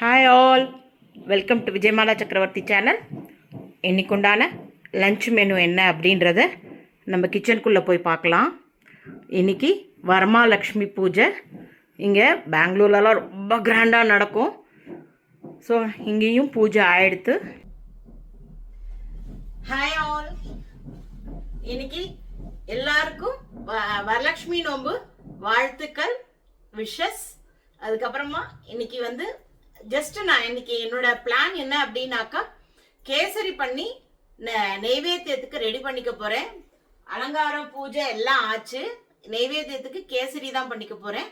Hi all welcome to Vijayamala Chakravarthy channel இன்னைக்கு உண்டான lunch menu என்ன அப்படின்றத நம்ம கிச்சனுக்குள்ளே போய் பார்க்கலாம். இன்றைக்கி வரமாலக்ஷ்மி பூஜை. இங்கே பெங்களூர்லலாம் ரொம்ப கிராண்டாக நடக்கும். ஸோ இங்கேயும் பூஜை ஆயிடுத்து. ஹாய் ஆல் இன்னைக்கு எல்லாருக்கும் வ- வரலட்சுமி நோன்பு வாழ்த்துக்கள் விஷஸ் அதுக்கப்புறமா இன்னைக்கு வந்து ஜஸ்ட் நான் இன்னைக்கு என்னோட பிளான் என்ன அப்படின்னாக்கா கேசரி பண்ணி நெ- நெய்வேத்தியத்துக்கு ரெடி பண்ணிக்க போறேன். அலங்காரம் பூஜை எல்லாம் ஆச்சு. நெய்வேத்தியத்துக்கு கேசரி தான் பண்ணிக்க போறேன்.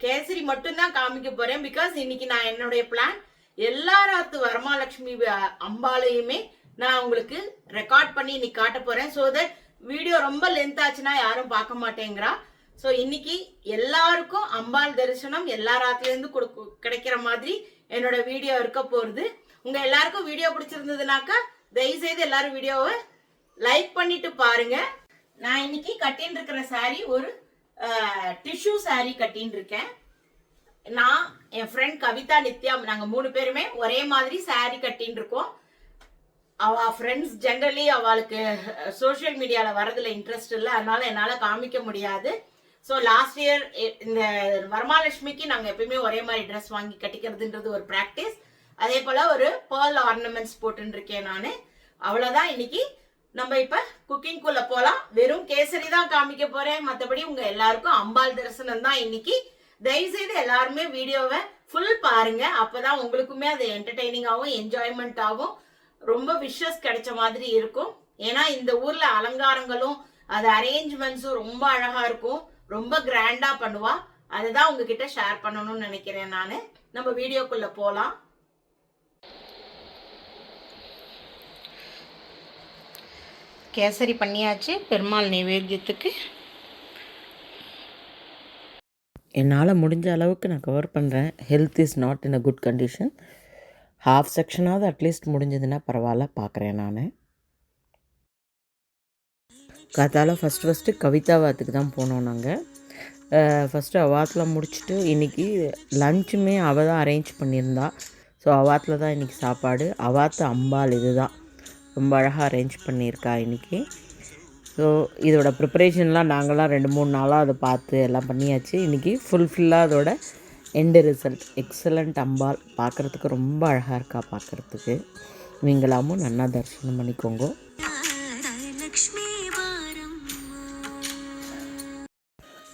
கேசரி மட்டும்தான் காமிக்க போறேன். பிகாஸ் இன்னைக்கு நான் என்னுடைய பிளான் எல்லா ராத்து வரமாலட்சுமி அம்பாலையுமே அம்பாளையுமே நான் உங்களுக்கு ரெக்கார்ட் பண்ணி இன்னைக்கு காட்ட போறேன். ஸோ தட் வீடியோ ரொம்ப லென்த் ஆச்சுன்னா யாரும் பார்க்க மாட்டேங்கிறா. ஸோ இன்னைக்கு எல்லாருக்கும் அம்பாள் தரிசனம் எல்லா ராத்திலேருந்து கொடுக்கு கிடைக்கிற மாதிரி என்னோட வீடியோ இருக்க போகுது உங்கள் எல்லாருக்கும் வீடியோ பிடிச்சிருந்ததுனாக்கா தயவு செய்து எல்லாரும் வீடியோவை லைக் பண்ணிட்டு பாருங்க. நான் இன்னைக்கு கட்டின்னு இருக்கிற சாரீ ஒரு டிஷ்யூ சாரீ கட்டின்னு இருக்கேன் நான் என் ஃப்ரெண்ட் கவிதா நித்யா நாங்கள் மூணு பேருமே ஒரே மாதிரி சாரீ கட்டின்னு இருக்கோம் அவ ஃப்ரெண்ட்ஸ் ஜென்ரலி அவளுக்கு சோஷியல் மீடியாவில் வரதுல இன்ட்ரெஸ்ட் இல்லை. அதனால என்னால் காமிக்க முடியாது. ஸோ லாஸ்ட் இயர் இந்த வரமாலட்சுமிக்கு நாங்கள் எப்பயுமே ஒரே மாதிரி ட்ரெஸ் வாங்கி கட்டிக்கிறதுன்றது ஒரு ப்ராக்டிஸ் அதே போல் ஒரு பேர்ல் ஆர்னமெண்ட்ஸ் போட்டுன்னு இருக்கேன் நான். அவ்வளோதான் இன்னைக்கு நம்ம இப்போ குக்கிங்குள்ள போகலாம் வெறும் கேசரி தான் காமிக்க போகிறேன் மற்றபடி உங்கள் எல்லாருக்கும் அம்பாள் தரிசனம் தான் இன்னைக்கு. தயவு செய்து எல்லாருமே வீடியோவை ஃபுல் பாருங்க. அப்பதான் உங்களுக்குமே அது என்டர்டைனிங்காகவும் என்ஜாய்மெண்ட்டாகவும் ரொம்ப விஷஸ் கிடைச்ச மாதிரி இருக்கும். ஏன்னா இந்த ஊரில் அலங்காரங்களும் அது அரேஞ்ச்மெண்ட்ஸும் ரொம்ப அழகாக இருக்கும். ரொம்ப கிராண்டா பண்ணுவா. அதுதான் உங்ககிட்ட ஷேர் பண்ணணும்னு நினைக்கிறேன் நான். நம்ம வீடியோக்குள்ள போலாம். கேசரி பண்ணியாச்சு. பெருமாள் நைவேத்தியத்துக்கு. என்னால் முடிஞ்ச அளவுக்கு நான் கவர் பண்ணுறேன் health is not in a good condition half செக்ஷனாவது at least முடிஞ்சதுன்னா பரவாயில்ல பார்க்குறேன் நான். காத்தால ஃபஸ்ட் ஃபஸ்ட்டு கவிதாவாத்துக்கு தான் போனோம் நாங்கள் ஃபஸ்ட்டு அவாத்தில் முடிச்சுட்டு இன்றைக்கி லஞ்சுமே அவள் தான் அரேஞ்ச் பண்ணியிருந்தா. ஸோ அவாத்தில் தான் இன்றைக்கி சாப்பாடு. அவாத்து அம்பாள் இது தான் ரொம்ப அழகாக அரேஞ்ச் பண்ணியிருக்கா இன்றைக்கி ஸோ இதோட ப்ரிப்பரேஷன்லாம் நாங்களாம் ரெண்டு மூணு நாளாக அதை பார்த்து எல்லாம் பண்ணியாச்சு. இன்றைக்கி ஃபுல்ஃபில்லாக அதோட எண்டு ரிசல்ட் எக்ஸலண்ட் அம்பாள். பார்க்குறதுக்கு ரொம்ப அழகாக இருக்கா பார்க்குறதுக்கு. நீங்களாமும் நன்னா தரிசனம் பண்ணிக்கோங்க.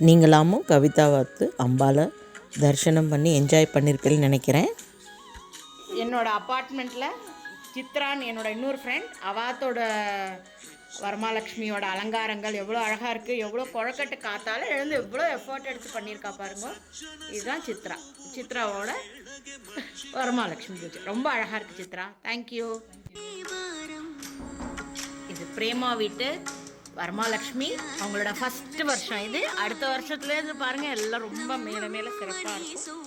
நீங்களாமும் கவிதா வாத்து அம்பாவை தரிசனம் பண்ணி என்ஜாய் பண்ணியிருப்பீங்கன்னு நினைக்கிறேன். என்னோட அப்பார்ட்மெண்ட்டில் சித்ரான்னு என்னோடய இன்னொரு ஃப்ரெண்ட் அவாத்தோட வரமாலட்சுமியோட அலங்காரங்கள் எவ்வளோ அழகாக இருக்குது எவ்வளோ குழக்கட்டு காத்தால எழுந்து எவ்வளோ எஃபர்ட் எடுத்து பண்ணியிருக்கா பாருங்க. இதுதான் சித்ரா. சித்ராவோட வரமாலட்சுமி பூஜை. ரொம்ப அழகாக இருக்குது சித்ரா. தேங்க்யூ இது பிரேமா வீட்டு வரமாலட்சுமி அவங்களோட ஃபர்ஸ்ட் வருஷம். இது அடுத்த வருஷத்துலேருந்து பாருங்க எல்லாம் ரொம்ப மேலே மேலே சிறப்பாக இருக்கும்.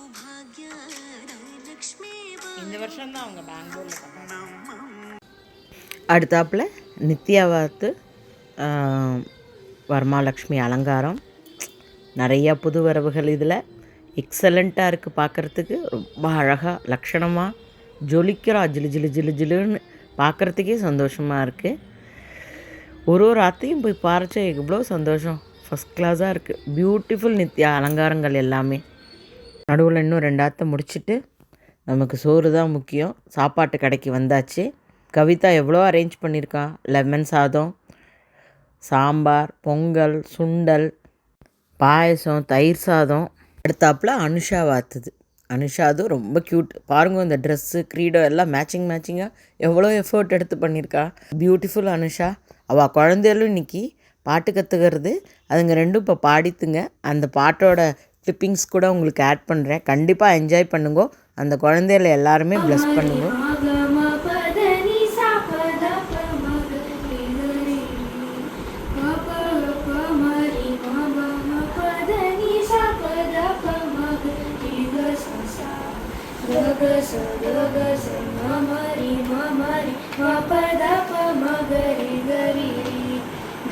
இந்த வருஷம் தான் அவங்க பெங்களூரில் அடுத்தாப்புல நித்யாவாத்து ஆஹ், வரமாலட்சுமி அலங்காரம். நிறையா புது வரவுகள் இதில். எக்ஸலண்ட்டாக இருக்குது பார்க்குறதுக்கு ரொம்ப அழகாக லக்ஷணமாக ஜொலிக்கிறா. ஜிலு ஜிலு ஜிலு ஜிலுன்னு பார்க்குறதுக்கே சந்தோஷமாக இருக்குது ஒரு ஒரு ஆத்தையும் போய் பாரச்சா எவ்வளோ சந்தோஷம். ஃபஸ்ட் கிளாஸாக இருக்குது பியூட்டிஃபுல் நித்யா அலங்காரங்கள் எல்லாமே. நடுவில் இன்னும் ரெண்டாத்தை முடிச்சுட்டு நமக்கு சோறு தான் முக்கியம். சாப்பாட்டு கடைக்கு வந்தாச்சு. கவிதா எவ்வளோ அரேஞ்ச் பண்ணியிருக்கா? லெமன் சாதம் சாம்பார் பொங்கல் சுண்டல் பாயசம் தயிர் சாதம். அடுத்தாப்புல அனுஷா வாத்துது. அனுஷாதும் ரொம்ப க்யூட் பாருங்க இந்த ட்ரெஸ்ஸு க்ரீடோ எல்லாம் மேட்சிங் மேட்சிங்காக எவ்வளோ எஃபர்ட் எடுத்து பண்ணியிருக்கா. பியூட்டிஃபுல் அனுஷா. அவள் குழந்தைகளும் இன்றைக்கி பாட்டு கற்றுக்கிறது அதுங்க ரெண்டும் இப்போ பாடித்துங்க அந்த பாட்டோட கிளிப்பிங்ஸ் கூட உங்களுக்கு ஆட் பண்ணுறேன் கண்டிப்பாக என்ஜாய் பண்ணுங்க. அந்த குழந்தைகளை எல்லாருமே ப்ளஸ் பண்ணுங்க.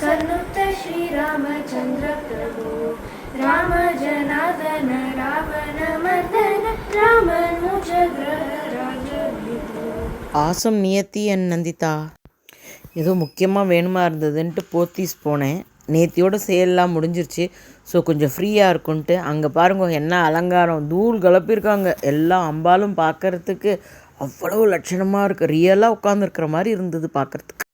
सन्नुत श्रीरामचन्द्र प्रभु राम जनार्दन रावण मर्दन रामनुजग्रह राजविभो ஆசம் நியத்தி என் நந்திதா ஏதோ முக்கியமாக வேணுமா இருந்ததுன்ட்டு போத்தீஸ் போனேன் நேத்தியோட சேல்லாம் முடிஞ்சிருச்சு ஸோ கொஞ்சம் ஃப்ரீயாக இருக்குன்ட்டு அங்கே பாருங்க என்ன அலங்காரம் தூள் கலப்பியிருக்காங்க எல்லாம் அம்பாலும் பார்க்கறதுக்கு அவ்வளோ லட்சணமாக இருக்குது ரியலாக உட்காந்துருக்கிற மாதிரி இருந்தது பார்க்கறதுக்கு